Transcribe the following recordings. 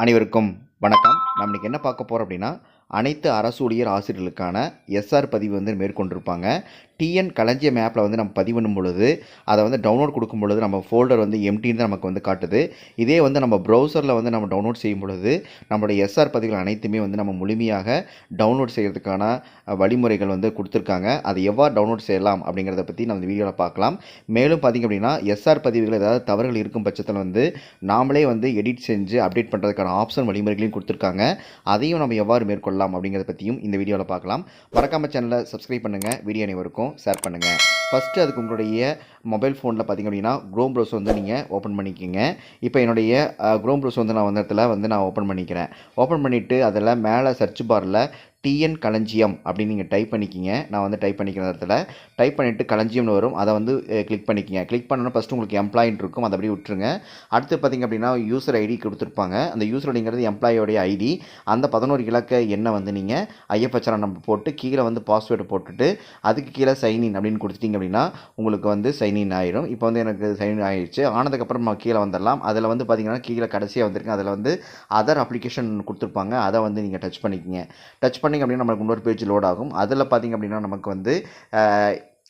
அனைவருக்கும் வணக்கம். நம்ம இன்னைக்கு என்ன பார்க்க போகிறோம் அப்படின்னா அனைத்து அரசு ஊழியர் ஆசிரியர்களுக்கான எஸ்ஆர் பதிவு வந்து மேற்கொண்டிருப்பாங்க. டிஎன் களஞ்சியம் ஆப்பில் வந்து நம்ம பதிவு பண்ணும் பொழுது அதை வந்து டவுன்லோட் கொடுக்கும் பொழுது நம்ம ஃபோல்டர் வந்து எம்டின்னு தான் நமக்கு வந்து காட்டுது. இதே வந்து நம்ம ப்ரௌசரில் வந்து நம்ம டவுன்லோட் செய்யும் பொழுது நம்மளுடைய எஸ்ஆர் பதிவுகள் அனைத்துமே வந்து நம்ம முழுமையாக டவுன்லோட் செய்கிறதுக்கான வழிமுறைகள் வந்து கொடுத்துருக்காங்க. அதை எவ்வாறு டவுன்லோட் செய்யலாம் அப்படிங்கிறத பற்றி நம்ம இந்த வீடியோவில் பார்க்கலாம். மேலும் பார்த்திங்க அப்படின்னா எஸ்ஆர் பதிவுகள் ஏதாவது தவறுகள் இருக்கும் பட்சத்தில் வந்து நாமளே வந்து எடிட் செஞ்சு அப்டேட் பண்ணுறதுக்கான ஆப்ஷன் வழிமுறைகளையும் கொடுத்துருக்காங்க. அதையும் நம்ம எவ்வாறு மேற்கொள்ளலாம் அப்படிங்கிறத பற்றியும் இந்த வீடியோவில் பார்க்கலாம். மறக்காம சேனலை சப்ஸ்கிரைப் பண்ணுங்கள் வீடியோ அனைவருக்கும் ஷேர் பண்ணுங்கள் ஃபஸ்ட்டு அதுக்கு உங்களுடைய மொபைல் ஃபோனில் பார்த்திங்க அப்படின்னா க்ரோம் ப்ரௌசர் வந்து நீங்கள் ஓப்பன் பண்ணிக்கோங்க. இப்போ என்னுடைய க்ரோம் ப்ரௌசர் வந்து நான் வந்த இடத்துல வந்து நான் ஓப்பன் பண்ணிக்கிறேன். ஓப்பன் பண்ணிவிட்டு அதில் மேலே சர்ச் பாரில் டிஎன் களஞ்சியம் அப்படின்னு நீங்கள் டைப் பண்ணிக்கிங்க. நான் வந்து டைப் பண்ணிக்கிற இடத்துல டைப் பண்ணிவிட்டு களஞ்சியம்னு வரும். அதை வந்து கிளிக் பண்ணிக்கிங்க. கிளிக் பண்ணணும் ஃபஸ்ட்டு உங்களுக்கு எம்ப்ளாயின் இருக்கும். அதை அப்படியே விட்டுருங்க. அடுத்து பார்த்திங்க அப்படின்னா யூசர் ஐடி கொடுத்துருப்பாங்க. அந்த யூசர் ஐடிங்கிறது எம்ப்ளாயோடைய ஐடி அந்த பதினோரு இலக்க எண்ணை வந்து நீங்கள் ஐஎஃப்எச்ஆர் நம்பர் போட்டு கீழே வந்து பாஸ்வேர்டு போட்டுட்டு அதுக்கு கீழே சைன்இன் அப்படின்னு கொடுத்துட்டீங்க அப்படின்னா உங்களுக்கு வந்து சைன்இன் ஆயிடும் இப்போ வந்து எனக்கு சைன்இன் ஆயிடுச்சு. ஆனதுக்கப்புறம் நம்ம கீழே வந்துடலாம். அதில் வந்து பார்த்தீங்கன்னா கீழே கடைசியாக வந்திருக்கு. அதில் வந்து அதர் அப்ளிகேஷன் கொடுத்துருப்பாங்க. அதை வந்து நீங்கள் டச் பண்ணிக்கிங்க. டச் பண்ணி பண்ணிங்க அப்படின்னா நமக்கு இன்னொரு பேஜ் லோட் ஆகும். அதில் பார்த்திங்க அப்படின்னா நமக்கு வந்து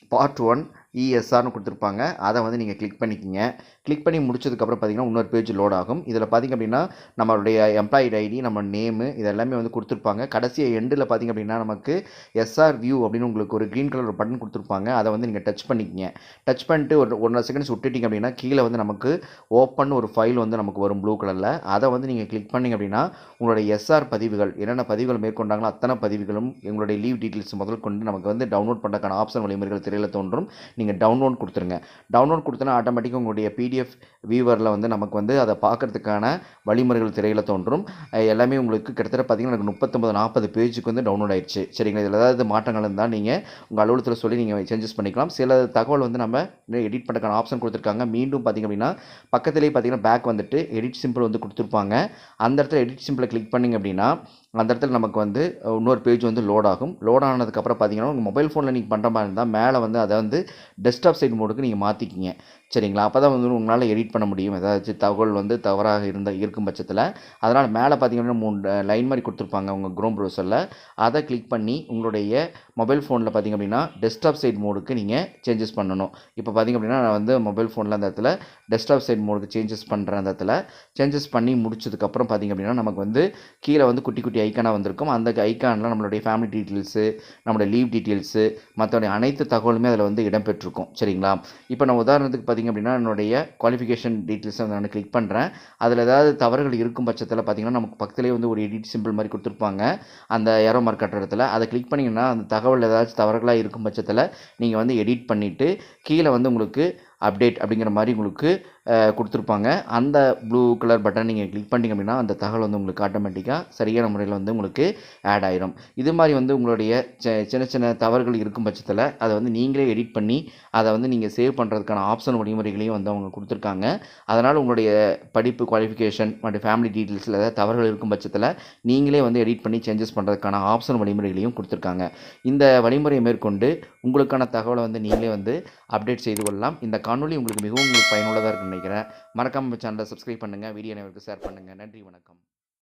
பார்ட் ஒன் இஎஸ்ஆர்னு கொடுத்துருப்பாங்க. அதை வந்து நீங்கள் கிளிக் பண்ணிக்கிங்க. கிளிக் பண்ணி முடிச்சதுக்கப்புறம் பார்த்தீங்கன்னா இன்னொரு பேஜ் லோட் ஆகும். இதில் பார்த்திங்க அப்படின்னா நம்மளுடைய எம்ப்ளாயிட் ஐடி நம்ம நேமு இதெல்லாமே வந்து கொடுத்துருப்பாங்க. கடைசி எண்டில் பார்த்திங்க அப்படின்னா நமக்கு எஸ்ஆர் வியூ அப்படின்னு உங்களுக்கு ஒரு க்ரீன் கலர் பட்டன் கொடுத்துருப்பாங்க. அதை வந்து நீங்கள் டச் பண்ணிக்கிங்க. டச் பண்ணிட்டு ஒரு ஒன்றரை செகண்ட்ஸ் விட்டுட்டிங்க அப்படின்னா கீழே வந்து நமக்கு ஓப்பன் ஒரு ஃபைல் வந்து நமக்கு வரும் ப்ளூ கலரில் அதை வந்து நீங்கள் கிளிக் பண்ணிங்க அப்படின்னா உங்களுடைய எஸ்ஆர் பதிவுகள் என்னென்ன பதிவுகள் மேற்கொண்டாங்களோ அத்தனை பதிவுகளும் எங்களுடைய லீவ் டீட்டெயில்ஸ் முதல் கொண்டு நமக்கு வந்து டவுன்லோட் பண்ணுறதுக்கான ஆப்ஷன் வழிமுறைகள் திரையில் தோன்றும். நீங்கள் டவுன்லோட் கொடுத்துருங்க. டவுன்லோட் கொடுத்தனா ஆட்டோமேட்டிக்காக உங்களுடைய பிடிஎஃப் வியூவரில் வந்து நமக்கு வந்து அதை பார்க்கறதுக்கான வழிமுறைகள் திரையில் தோன்றும். எல்லாமே உங்களுக்கு கிட்டத்தட்ட பார்த்தீங்கன்னா எனக்கு முப்பத்தொம்பது நாற்பது பேஜுக்கு வந்து டவுன்லோட் ஆயிடுச்சு. சரிங்களா? இதில் ஏதாவது மாற்றங்கள் இருந்தால் நீங்கள் உங்கள் அலுவலகத்தில் சொல்லி நீங்கள் சேஞ்சஸ் பண்ணிக்கலாம். சில தகவல் வந்து நம்ம எடிட் பண்ணுறதுக்கான ஆப்ஷன் கொடுத்துருக்காங்க. மீண்டும் பார்த்திங்க அப்படின்னா பக்கத்துலேயே பார்த்தீங்கன்னா பேக் வந்துட்டு எடிட் சிம்பிள் வந்து கொடுத்துருப்பாங்க. அந்த இடத்துல எடிட் சிம்பிளை கிளிக் பண்ணிங்க அப்படின்னா அந்த இடத்துல நமக்கு வந்து இன்னொரு பேஜ் வந்து லோட் ஆகும். லோட் ஆனதுக்கப்புறம் பார்த்தீங்கன்னா உங்கள் மொபைல் ஃபோனில் நீங்கள் பண்ணுற மாதிரி இருந்தால் மேலே வந்து அதை வந்து டெஸ்க்டாப் சைட் மோடுக்கு நீங்கள் மாற்றிக்கிங்க சரிங்களா? அப்போ தான் வந்து உங்களால் எடிட் பண்ண முடியும். ஏதாச்சும் தகவல் வந்து தவறாக இருந்த இருக்கும் பட்சத்தில். அதனால் மேலே பார்த்தீங்கன்னா மூணு லைன் மாதிரி கொடுத்துருப்பாங்க உங்கள் க்ரோம் ப்ரௌசரில் அதை கிளிக் பண்ணி உங்களுடைய மொபைல் ஃபோனில் பார்த்தீங்க அப்படின்னா டெஸ்க்டாப் சைட் மோடுக்கு நீங்கள் சேஞ்சஸ் பண்ணணும். இப்போ பார்த்தீங்க அப்படின்னா நான் வந்து மொபைல் ஃபோனில் அந்த இடத்துல டெஸ்க்டாப் சைட் மோடுக்கு சேஞ்சஸ் பண்ணுற அந்த இடத்துல சேஞ்சஸ் பண்ணி முடிச்சதுக்கப்புறம் பார்த்தீங்க அப்படின்னா நமக்கு வந்து கீழே வந்து குட்டி குட்டி ஐக்கானாக வந்திருக்கும். அந்த ஐக்கானில் நம்மளுடைய ஃபேமிலி டீட்டெயில்ஸு நம்மளுடைய லீவ் டீட்டெயில்ஸு மற்றவுடைய அனைத்து தகவலுமே அதில் வந்து இடம்பெற்றிருக்கும். சரிங்களா? இப்போ நான் உதாரணத்துக்கு பார்த்தீங்க அப்படின்னா என்னுடைய குவாலிஃபிகேஷன் டீட்டெயில்ஸை வந்து நான் கிளிக் பண்ணுறேன் அதில் ஏதாவது தவறுகள் இருக்கும் பட்சத்தில் பார்த்திங்கன்னா நமக்கு பக்கத்துலேயே வந்து ஒரு எடிட் சிம்பிள் மாதிரி கொடுத்துருப்பாங்க. அந்த ஏரோ மார்க் கட்டுற இடத்துல. அதை கிளிக் பண்ணிங்கன்னா அந்த தகவல் ஏதாச்சும் தவறுகளாக இருக்கும் பட்சத்தில் நீங்கள் வந்து எடிட் பண்ணிவிட்டு கீழே வந்து உங்களுக்கு அப்டேட் அப்படிங்கிற மாதிரி உங்களுக்கு கொடுத்துருப்பாங்க. அந்த ப்ளூ கலர் பட்டன் நீங்கள் கிளிக் பண்ணிங்க அப்படின்னா அந்த தகவல் வந்து உங்களுக்கு ஆட்டோமேட்டிக்காக சரியான முறையில் வந்து உங்களுக்கு ஆட் ஆயிரும். இது மாதிரி வந்து உங்களுடைய சின்ன சின்ன தவறுகள் இருக்கும் பட்சத்தில் அதை வந்து நீங்களே எடிட் பண்ணி அதை வந்து நீங்கள் சேவ் பண்ணுறதுக்கான ஆப்ஷன் வழிமுறைகளையும் வந்து அவங்க கொடுத்துருக்காங்க. அதனால் உங்களுடைய படிப்பு குவாலிஃபிகேஷன் மற்றும் ஃபேமிலி டீட்டெயில்ஸில் ஏதாவது தவறுகள் இருக்கும் பட்சத்தில் நீங்களே வந்து எடிட் பண்ணி சேஞ்சஸ் பண்ணுறதுக்கான ஆப்ஷன் வழிமுறைகளையும் கொடுத்துருக்காங்க. இந்த வழிமுறையை மேற்கொண்டு உங்களுக்கான தகவலை வந்து நீங்களே வந்து அப்டேட் செய்து கொள்ளலாம். இந்த காணொலி உங்களுக்கு மிகவும் உங்களுக்கு பயனுள்ளதாக இருக்குன்னு நினைக்கிறேன் மறக்காமல் சேனலை சப்ஸ்கிரைப் பண்ணுங்கள் வீடியோ எனக்கு ஷேர் பண்ணுங்கள் நன்றி வணக்கம்.